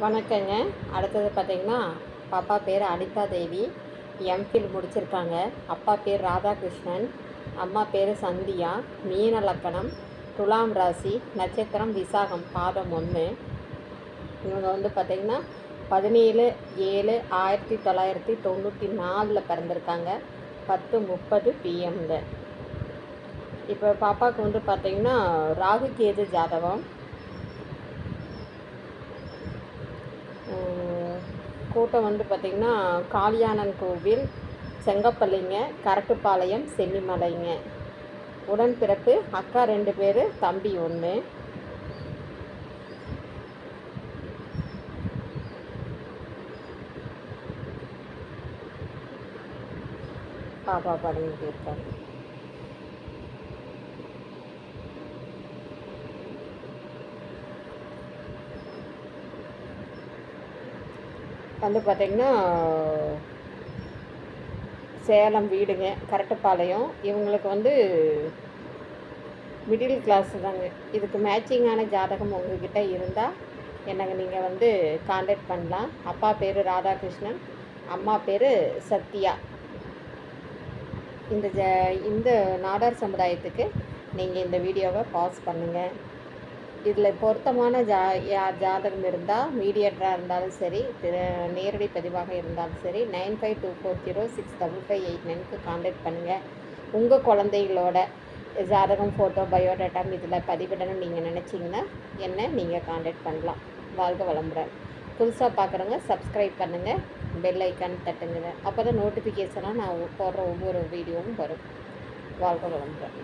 வணக்கங்க. அடுத்தது பார்த்தீங்கன்னா பாப்பா பேர் அனிதா தேவி. எம்ஃபில் முடிச்சிருக்காங்க. அப்பா பேர் ராதாகிருஷ்ணன். அம்மா பேர் சந்தியா. மீன லக்கணம் துலாம் ராசி. நட்சத்திரம் விசாகம் பாதம் ஒன்று இவங்க வந்து பார்த்திங்கன்னா பதினேழு ஏழு ஆயிரத்தி தொள்ளாயிரத்தி தொண்ணூற்றி நாலில் பிறந்திருக்காங்க. பத்து முப்பது பிஎம்ல இப்போ பாப்பாவுக்கு வந்து பார்த்திங்கன்னா ராகு கேது ஜாதகம். கூட்டம் வந்து பார்த்திங்கன்னா காளியானன் கோவில் செங்கப்பள்ளிங்க கரட்டுப்பாளையம் சென்னிமலைங்க. உடன்பிறப்பு அக்கா ரெண்டு பேர் தம்பி ஒன்று பாப்பா படங்கிட்டு இருக்காரு வந்து பார்த்திங்கன்னா சேலம் வீடுங்க கரட்டுப்பாளையம். இவங்களுக்கு வந்து மிடில் கிளாஸ் தாங்க. இதுக்கு மேட்சிங்கான ஜாதகம் உங்கள்கிட்ட இருந்தால் எனக்கு நீங்கள் வந்து காண்டாக்ட் பண்ணலாம். அப்பா பேர் ராதாகிருஷ்ணன் அம்மா பேர் சத்யா. இந்த ஜ இந்த நாடார் சமுதாயத்துக்கு நீங்கள் இந்த வீடியோவை பாஸ் பண்ணுங்கள் இதில் பொருத்தமான ஜா யா ஜாதகம் இருந்தால் மீடியேட்டராக இருந்தாலும் சரி நேரடி பதிவாக இருந்தாலும் சரி nine five two four zero six double five eight நைனுக்கு காண்டாக்ட் பண்ணுங்கள் உங்கள் குழந்தைகளோட ஜாதகம் ஃபோட்டோ பயோடேட்டா இதில் பதிவிடணும்னு நீங்கள் நினச்சிங்கன்னா என்ன நீங்கள் காண்டாக்ட் பண்ணலாம். வாழ்க வளமுடன். புதுசாக பார்க்குறவங்க சப்ஸ்கிரைப் பண்ணுங்கள் பெல் ஐக்கான் தட்டுங்க. அப்போ தான் நோட்டிஃபிகேஷனாக நான் போடுற ஒவ்வொரு வீடியோவும் வரும். வாழ்க வளமுடன்.